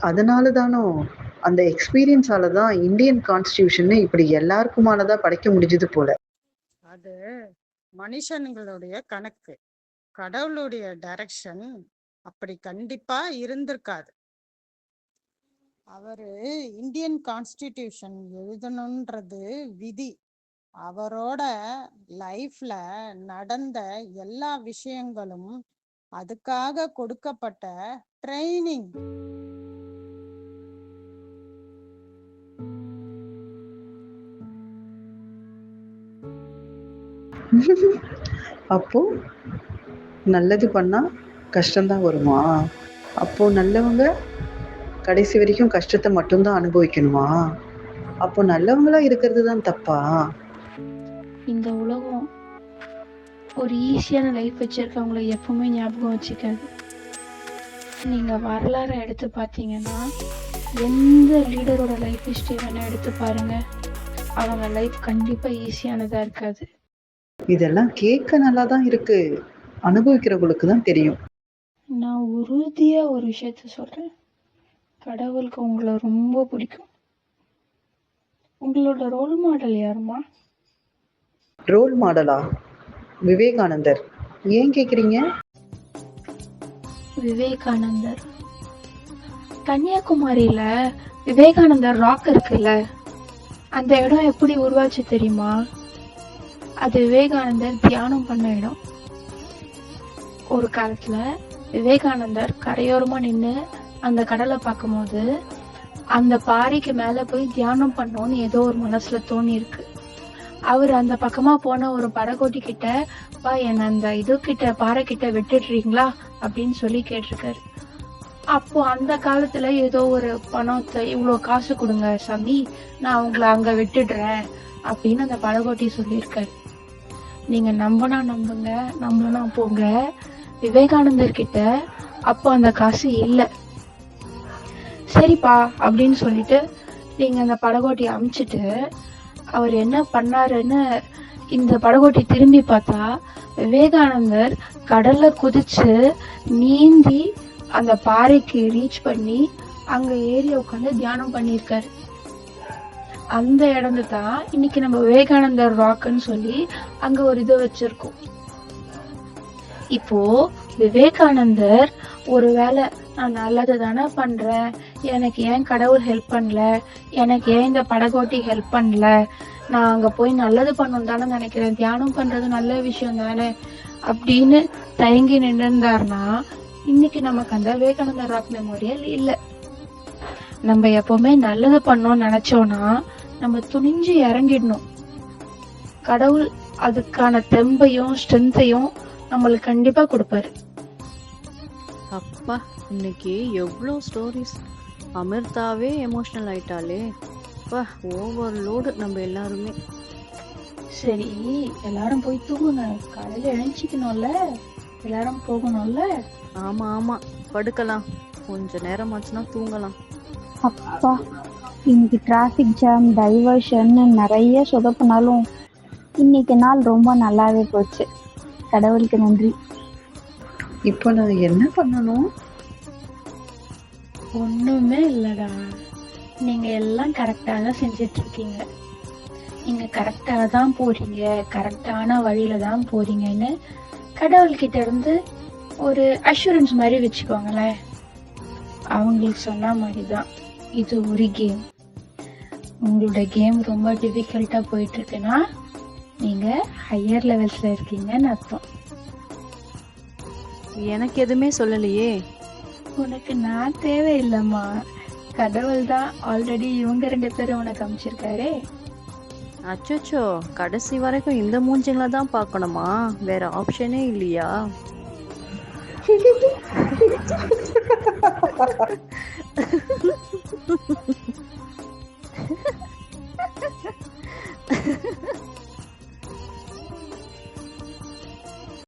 அதனால தானோ அந்த எக்ஸ்பீரியன்ஸால தான் இந்தியன் கான்ஸ்டியூஷன் இப்படி எல்லாருக்குமானதா படைக்க முடிஞ்சது போல. அது மனுஷனுங்களுடைய கணக்கு. கடவுளுடைய டைரக்ஷன் அப்படி கண்டிப்பா இருந்திருக்காது. அவரு இந்தியன் கான்ஸ்டிடியூஷன் எழுதணுன்றது விதி. அவரோட லைஃப்ல நடந்த எல்லா விஷயங்களும் அதுக்காக கொடுக்கப்பட்ட ட்ரைனிங் அப்போது நல்லது பண்ணால் கஷ்டம்தான் வருமா? அப்போது நல்லவங்க கடைசி வரைக்கும் கஷ்டத்தை மட்டும்தான் அனுபவிக்கணுமா? அப்போ நல்லவங்களா இருக்கிறது தான் தப்பா? இந்த உலகம் ஒரு ஈஸியான லைஃப் வச்சிருக்கவங்கள எப்பவுமே ஞாபகம் வச்சுக்காது. நீங்கள் வரலாறை எடுத்து பார்த்தீங்கன்னா எந்த லீடரோட லைஃப் ஹிஸ்ட்ரி வேணால் எடுத்து பாருங்கள் அவங்க லைஃப் கண்டிப்பாக ஈஸியானதாக இருக்காது. இதெல்லாம் கேட்க நல்லா தான் இருக்கு. அனுபவிக்கிறவங்களுக்கு தான் தெரியும். நான் உறுதியா ஒரு விஷயத்த சொல்றேன். கடவுளுக்கு உங்களை ரொம்ப பிடிக்கும். உங்களோட ரோல் மாடல் யாருமா ரோல் மாடலா விவேகானந்தர். ஏன் கேக்குறீங்க? விவேகானந்தர். கன்னியாகுமரியில விவேகானந்தர் ராக் இருக்குல்ல அந்த இடம் எப்படி உருவாச்சு தெரியுமா? அது விவேகானந்தர் தியானம் பண்ண இடம். ஒரு காலத்துல விவேகானந்தர் கரையோரமா நின்று அந்த கடலை பார்க்கும்போது அந்த பாறைக்கு மேல போய் தியானம் பண்ணோன்னு ஏதோ ஒரு மனசுல தோணி இருக்கு அவர் அந்த பக்கமா போன ஒரு படகோட்டி கிட்ட பா என்ன அந்த இது கிட்ட பாறை கிட்ட விட்டுடுறீங்களா? அப்படின்னு சொல்லி கேட்டிருக்காரு. அப்போ அந்த காலத்துல ஏதோ ஒரு பணத்தை இவ்வளோ காசு கொடுங்க சாமி. நான் உங்களை அங்க விட்டுடுறேன். அப்படின்னு அந்த படகோட்டி சொல்லியிருக்காரு. நீங்க நம்பினா நம்புங்க நம்பலனா போங்க. விவேகானந்தர் கிட்ட அப்போ அந்த காசு இல்லை. சரிப்பா அப்படின்னு சொல்லிட்டு நீங்க அந்த படகோட்டியை அமிச்சிட்டு அவர் என்ன பண்ணாருன்னு இந்த படகோட்டி திரும்பி பார்த்தா விவேகானந்தர் கடல்ல குதிச்சு நீந்தி அந்த பாறைக்கு ரீச் பண்ணி அங்க ஏறி உட்காந்து தியானம் பண்ணியிருக்காரு. அந்த இடந்து தான் இன்னைக்கு நம்ம விவேகானந்தர் ராக்குன்னு சொல்லி அங்க ஒரு இது வச்சிருக்கோம். இப்போ விவேகானந்தர் ஒரு வேலை நான் நல்லது தானே பண்றேன்? எனக்கு ஏன் கடவுள் ஹெல்ப் பண்ணல? எனக்கு ஏன் இந்த படகோட்டி ஹெல்ப் பண்ணல? நான் அங்க போய் நல்லது பண்ணணும் தானே நினைக்கிறேன். தியானம் பண்றது நல்ல விஷயம் தானே? அப்படின்னு தயங்கி நின்றுந்தாருன்னா இன்னைக்கு நமக்கு அந்த விவேகானந்தர் ராக் மெமோரியல் இல்லை. நம்ம எப்பவுமே நல்லது பண்ணோம்னு நினைச்சோம்னா நம்ம துணிஞ்சு இறங்கிடணும். கடவுள் அதுக்கான தெம்பையும் ஸ்ட்ரென்த்தையும் நம்மளுக்கு கண்டிப்பா கொடுப்பாரு. அப்பா இன்னைக்கு எவ்வளோ ஸ்டோரிஸ் அமிர்தாவே எமோஷனல் ஆயிட்டாலே அப்பா ஓவர்லோடு நம்ம எல்லாருமே. சரி எல்லாரும் போய் தூங்குங்க. காலையில எழுச்சிக்கணும்ல எல்லாரும் போகணும்ல? ஆமா ஆமா. படுக்கலாம். கொஞ்ச நேரம் ஆச்சுன்னா தூங்கலாம். அப்பா இன்னைக்கு டிராஃபிக் ஜாம் டைவர்ஷன் நிறைய சொதப்பினாலும் இன்னைக்கு நாள் ரொம்ப நல்லாவே போச்சு. கடவுளுக்கு நன்றி. இப்போ நான் என்ன பண்ணணும்? ஒண்ணுமே இல்லடா. நீங்க எல்லாம் கரெக்டாக தான் செஞ்சுட்டு இருக்கீங்க நீங்க கரெக்டாக தான் போறீங்க. கரெக்டான வழியில தான் போறீங்கன்னு கடவுள்கிட்ட இருந்து ஒரு அஷூரன்ஸ் மாதிரி வச்சுக்கோங்களேன். அவங்களுக்கு சொன்ன மாதிரி தான் இது ஒரு கேம் உங்களோட கேம் ரொம்ப டிஃபிகல்ட்டா போயிட்டு இருக்குன்னா நீங்க ஹையர் லெவல்ஸ்ல இருக்கீங்கன்னு அர்த்தம். எனக்கு எதுவுமே சொல்லலையே. உனக்கு நான் தேவையில்லைம்மா. கடவுள் தான் ஆல்ரெடி இவங்க ரெண்டு பேரும் உனக்கு அமைச்சிருக்காரே. அச்சோச்சோ கடைசி வரைக்கும் இந்த மூஞ்சிங்களை தான் பார்க்கணுமா? வேற ஆப்ஷனே இல்லையா?